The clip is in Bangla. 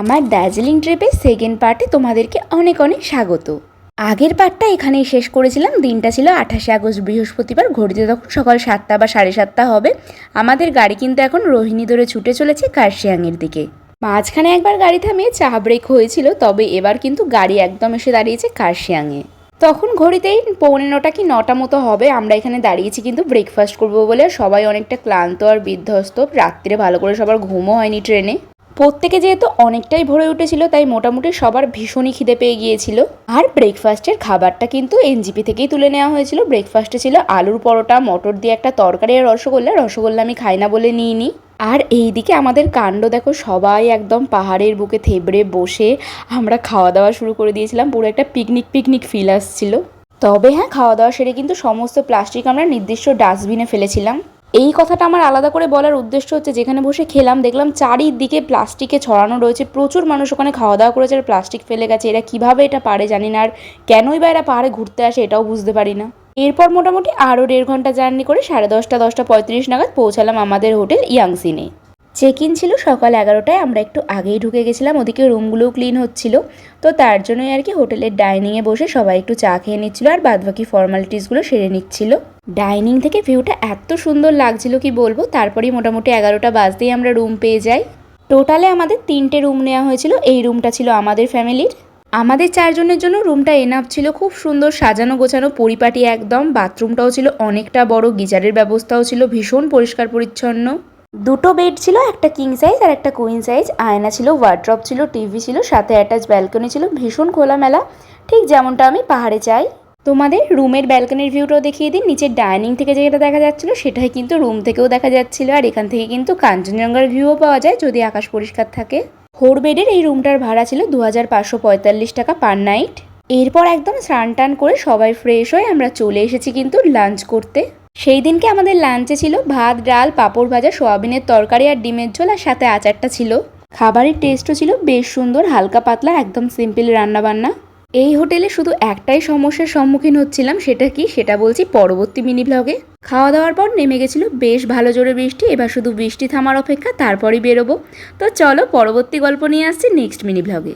আমার দার্জিলিং ট্রিপের সেকেন্ড পার্টে তোমাদেরকে অনেক অনেক স্বাগত। আগের পার্টটা এখানেই শেষ করেছিলাম, দিনটা ছিল আঠাশে আগস্ট, বৃহস্পতিবার, ঘড়িতে তখন সকাল সাতটা বা সাড়ে সাতটা হবে। আমাদের গাড়ি কিন্তু এখন রোহিণী ধরে ছুটে চলেছে কার্শিয়াংয়ের দিকে। মাঝখানে একবার গাড়ি থামিয়ে চা ব্রেক হয়েছিল, তবে এবার কিন্তু গাড়ি একদম এসে দাঁড়িয়েছে কার্শিয়াংয়ে। তখন ঘড়িতেই পৌনে নটা কি নটা মতো হবে, আমরা এখানে দাঁড়িয়েছি কিন্তু ব্রেকফাস্ট করব বলে সবাই অনেকটা ক্লান্ত আর বিধ্বস্ত। রাত্রে ভালো করে সবার ঘুমও হয়নি ট্রেনে। প্রত্যেকে যেহেতু অনেকটাই ভরে উঠেছিল, তাই মোটামুটি সবার ভীষণই খিদে পেয়ে গিয়েছিল। আর ব্রেকফাস্টের খাবারটা কিন্তু এনজিপি থেকেই তুলে নেওয়া হয়েছিল। ব্রেকফাস্টে ছিল আলুর পরোটা, মটর দিয়ে একটা তরকারি আর রসগোল্লা। রসগোল্লা আমি খাই না বলে নিইনি। আর এইদিকে আমাদের কাণ্ড দেখো, সবাই একদম পাহাড়ের বুকে থেবড়ে বসে আমরা খাওয়া দাওয়া শুরু করে দিয়েছিলাম। পুরো একটা পিকনিক পিকনিক ফিল আসছিল। তবে হ্যাঁ খাওয়া দাওয়া সেরে কিন্তু সমস্ত প্লাস্টিক আমরা নির্দিষ্ট ডাস্টবিনে ফেলেছিলাম। এই কথাটা আমার আলাদা করে বলার উদ্দেশ্য হচ্ছে যেখানে বসে খেলাম, দেখলাম চারিদিকে প্লাস্টিকে ছড়ানো রয়েছে, প্রচুর মানুষ ওখানে খাওয়া দাওয়া করেছে, আর প্লাস্টিক ফেলে গেছে, এরা কীভাবে এটা পারে জানি না, আর কেনই বা এরা পাহাড়ে ঘুরতে আসে এটাও বুঝতে পারি না। এরপর মোটামুটি আরও দেড় ঘণ্টা জার্নি করে সাড়ে দশটা দশটা পঁয়ত্রিশ নাগাদ পৌঁছালাম আমাদের হোটেল ইয়াংসিনে। চেক ইন ছিল সকাল এগারোটায়, আমরা একটু আগেই ঢুকে গেছিলাম, ওদিকে রুমগুলোও ক্লিন হচ্ছিল। তো তার জন্যই আর কি হোটেলের ডাইনিংয়ে বসে সবাই একটু চা খেয়ে নিচ্ছিল আর বাদবাকি ফর্মালিটিসগুলো সেরে নিচ্ছিল। ডাইনিং থেকে ভিউটা এত সুন্দর লাগছিল কি বলব, তারপরেই মোটামুটি এগারোটা বাজতেই আমরা রুম পেয়ে যাই। টোটালে আমাদের তিনটে রুম নেওয়া হয়েছিল, এই রুমটা ছিল আমাদের ফ্যামিলির আমাদের চারজনের জন্য রুমটা এনাফ ছিল, খুব সুন্দর সাজানো গোছানো পরিপাটি একদম বাথরুমটাও ছিল অনেকটা বড়, গিজারের ব্যবস্থাও ছিল, ভীষণ পরিষ্কার পরিচ্ছন্ন দুটো বেড ছিল, একটা কিং সাইজ আর একটা কুইন সাইজ আয়না ছিল ওয়ার্ড্রপ ছিল টিভি ছিল, সাথে অ্যাটাচ ব্যালকনি ছিল। ভীষণ খোলামেলা। ঠিক যেমনটা আমি পাহাড়ে চাই। তোমাদের রুমের ব্যালকনির ভিউটাও দেখিয়ে দিন নিচের ডাইনিং থেকে যেটা দেখা যাচ্ছিল, সেটাই কিন্তু রুম থেকেও দেখা যাচ্ছিল। আর এখান থেকে কিন্তু কাঞ্চনজঙ্ঘার ভিউও পাওয়া যায়, যদি আকাশ পরিষ্কার থাকে। ফোর বেডের এই রুমটার ভাড়া ছিল দু হাজার পাঁচশো পঁয়তাল্লিশ টাকা পার নাইট এরপর একদম স্নান টান করে সবাই ফ্রেশ হয়ে আমরা চলে এসেছি কিন্তু লাঞ্চ করতে। সেই দিনকে আমাদের লাঞ্চে ছিল ভাত, ডাল, পাঁপড় ভাজা, সোয়াবিনের তরকারি আর ডিমের ঝোল আর সাথে আচারটা ছিল। খাবারের টেস্টও ছিল বেশ সুন্দর, হালকা পাতলা, একদম সিম্পল রান্নাবান্না। এই হোটেলে শুধু একটাই সমস্যার সম্মুখীন হচ্ছিলাম, সেটা কি? সেটা বলছি পরবর্তী মিনি ব্লগে খাওয়া দাওয়ার পর নেমে গেছিল বেশ ভালো জোরে বৃষ্টি, এবার শুধু বৃষ্টি থামার অপেক্ষা, তারপরই বেরোবো। তো চলো পরবর্তী গল্প নিয়ে আসছি নেক্সট মিনি ব্লগে